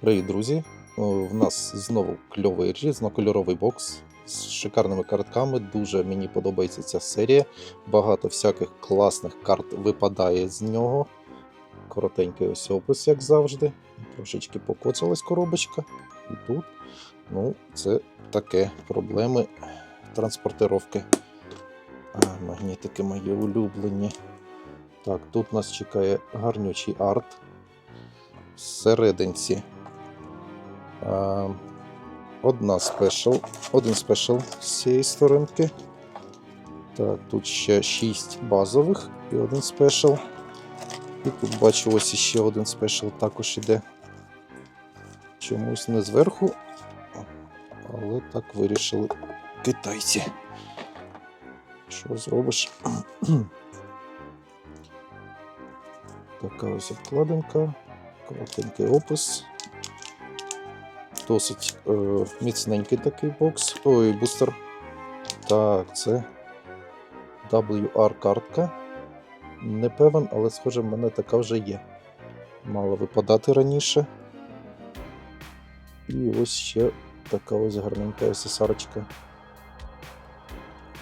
Привіт, друзі! В нас знову кльовий різнокольоровий бокс з шикарними картками. Дуже мені подобається ця серія. Багато всяких класних карт випадає з нього. Коротенький ось опис, як завжди. Трошечки покоцалась коробочка. І тут. Ну, це таке проблеми транспортировки. А, магнітики мої улюблені. Так, тут нас чекає гарнючий арт. Всерединці одна спешл, один спешл з цієї сторінки. Так, тут ще 6 базових і один спешл. І тут бачу ось ще один спешл також іде. Чомусь не зверху, але так вирішили китайці. Що зробиш? Така ось обкладинка, коротенький опис. Досить е, міцненький такий бокс. Ой, бустер. Так, це WR-картка. Не певен, але схоже, в мене така вже є. Мала випадати раніше. І ось ще така ось гарненька SSR-очка.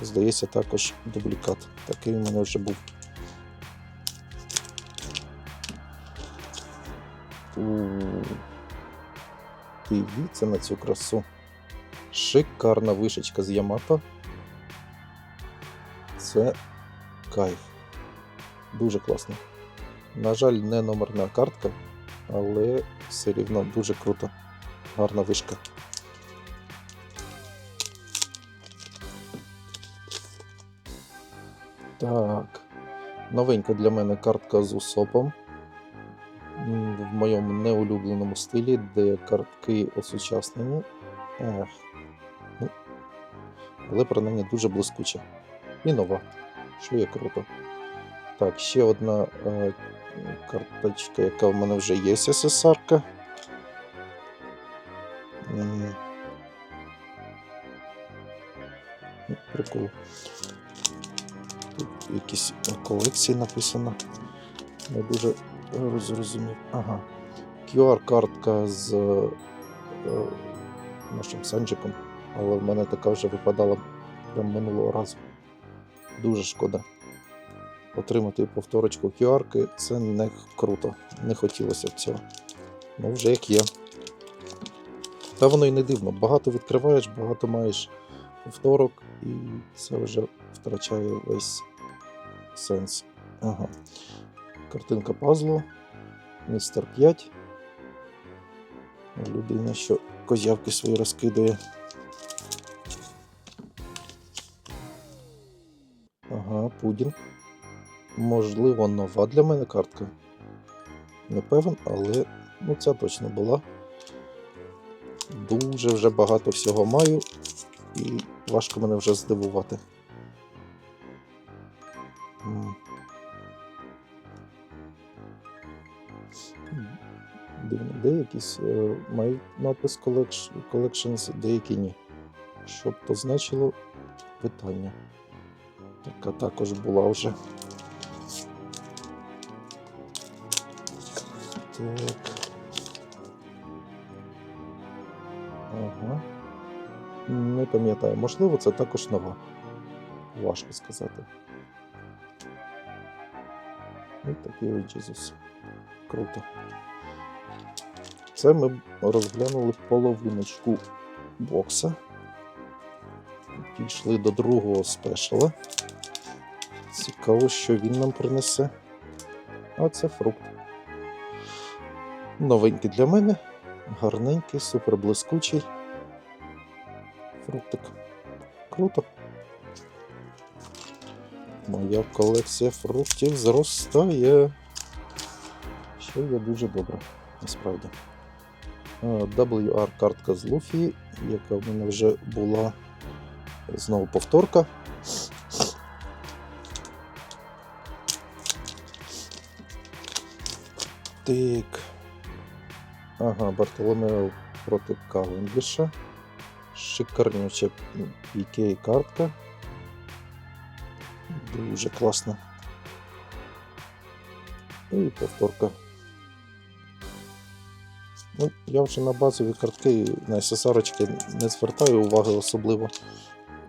Здається, також дублікат. Такий у мене вже був. У, Дивіться на цю красу. Шикарна вишечка з Ямато. Це кайф. Дуже класно. На жаль, не номерна картка, але все рівно дуже круто. Гарна вишка. Так. Новенька для мене картка з усопом. В моєму неулюбленому стилі, де картки осучаснені. Ех. Ну, але принаймні дуже блискуча. І нова, що є круто. Так, ще одна е, карточка, яка в мене вже є СССР-ка. Ну, Прикол. Тут якісь колекції написано. Не дуже розумів. Ага. QR-картка з е, нашим Санджиком, але в мене така вже випадала прям минулого разу. Дуже шкода. Отримати повторочку QR-ки це не круто. Не хотілося б цього. Ну, вже як є. Та воно і не дивно. Багато відкриваєш, багато маєш повторок, і це вже втрачає весь сенс. Ага. Картинка пазлу. Містер 5. Людина, що козявки свої розкидає. Ага, пудінг. Можливо, нова для мене картка. Не певен, але ну, ця точно була. Дуже вже багато всього маю, і важко мене вже здивувати. Деякісь е, мають collection- Collections, деякі ні. Що б то значило питання. Така також була вже. Так. Ага. Не пам'ятаю, можливо, це також нова. Важко сказати. Ось такий ось Джезус. Круто. Це ми розглянули половиночку бокса. Пішли до другого спешала. Цікаво, що він нам принесе. А це фрукт. Новенький для мене. Гарненький, супер блискучий. Фруктик. Круто. Моя колекція фруктів зростає. Що є дуже добре, насправді. А, WR картка з Луфі, яка в мене вже була знову повторка. Так. Ага, Бартоломео проти Кавендіша. Шикарнюча PK картка. Дуже класна. І повторка Ну, я вже на базові картки, на SSR не звертаю уваги особливо.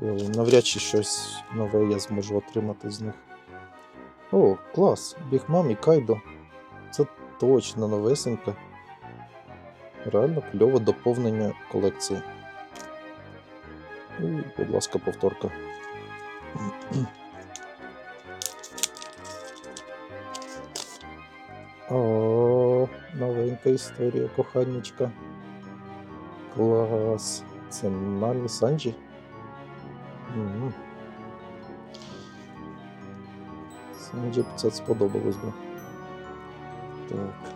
Е, Навряд чи щось нове я зможу отримати з них. О, клас! Бігмам і Кайдо. Це точно новесеньке. Реально кльове доповнення колекції. І, будь ласка, повторка. О, новенька історія, коханечка. Клас. Це Намі Санджі. Мгм. Санджі б це сподобалось би. Так.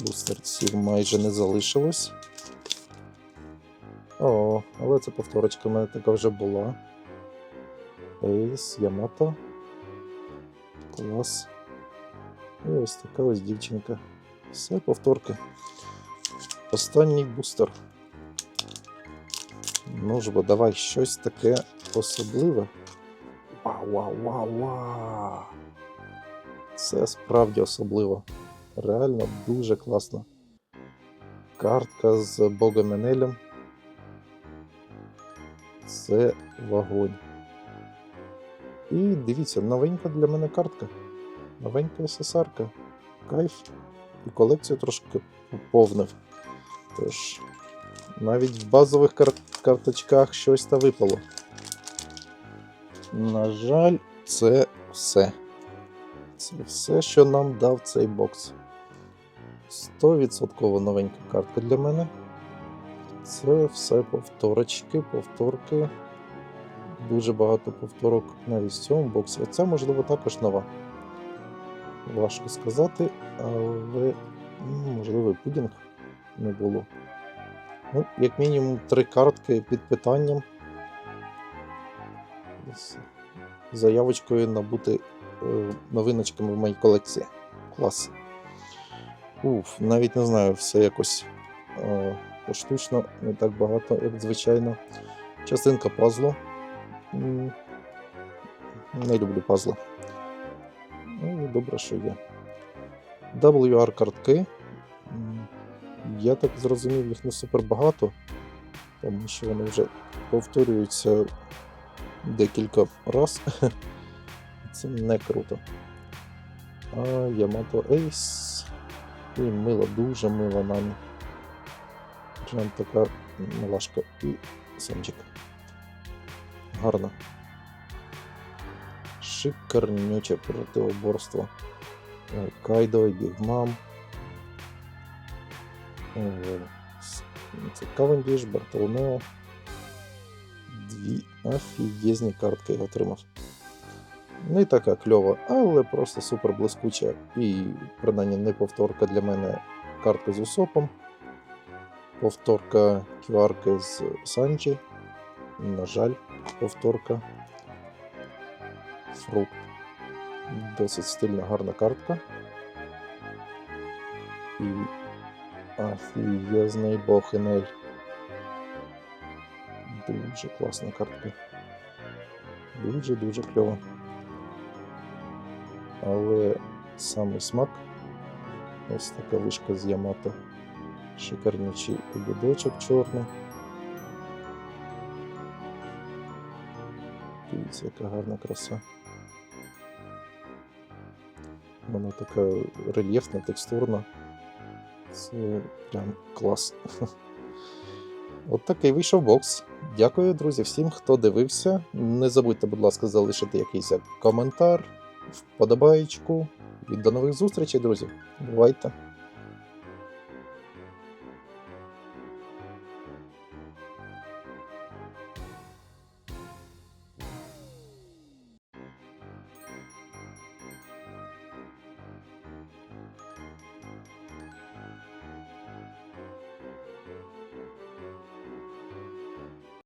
Бустерців майже не залишилось. О, але це повторочка в мене така вже була. Ейс, Ямато. Клас. І ось така ось дівчинка. Все повторки. Останній бустер. Ну ж бо давай щось таке особливе. Вау, вау, вау, вау. Це справді особливо. Реально дуже класно. Картка з Богом Енелем. Це вогонь. І дивіться, новенька для мене картка. Новенька СССРка. Кайф. І колекцію трошки поповнив. Тож, навіть в базових кар- карточках щось та випало. На жаль, це все. Це все, що нам дав цей бокс. 100% новенька картка для мене. Це все повторочки, повторки. Дуже багато повторок навіть в цьому боксі. Оця, можливо, також нова. Важко сказати, але ну, можливо, пудінг не було. Ну, як мінімум, три картки під питанням. З заявочкою набути е, новиночками в моїй колекції. Клас. Уф, навіть не знаю, все якось е, поштучно, не так багато, як звичайно. Частинка пазлу. Не люблю пазли. Добре, що є. WR картки. Я так зрозумів, їх не супер багато, тому що вони вже повторюються декілька раз. Це не круто. А Yamato Ace. І мила, дуже мила нами. Прям така милашка. І Сенджик. Гарно. Шикарнюче противоборство. Е, Кайдо і Бігмам. Е, Це Кавендіш, Бартоломео. Дві офігезні картки я отримав. Не така кльова, але просто супер блискуча. І, принаймні, не повторка для мене картка з Усопом. Повторка QR з Санджі. На жаль, повторка. Фрукт. Досить стильна, гарна картка. І офігезний бог Дуже класна картка. Дуже-дуже кльова. Але самий смак ось така вишка з Ямато. Шикарнючий обідочок чорний. Дивіться, яка гарна краса. Вона така рельєфна, текстурна. Це прям клас. От такий вийшов бокс. Дякую, друзі, всім, хто дивився. Не забудьте, будь ласка, залишити якийсь коментар, вподобаєчку. І до нових зустрічей, друзі. Бувайте!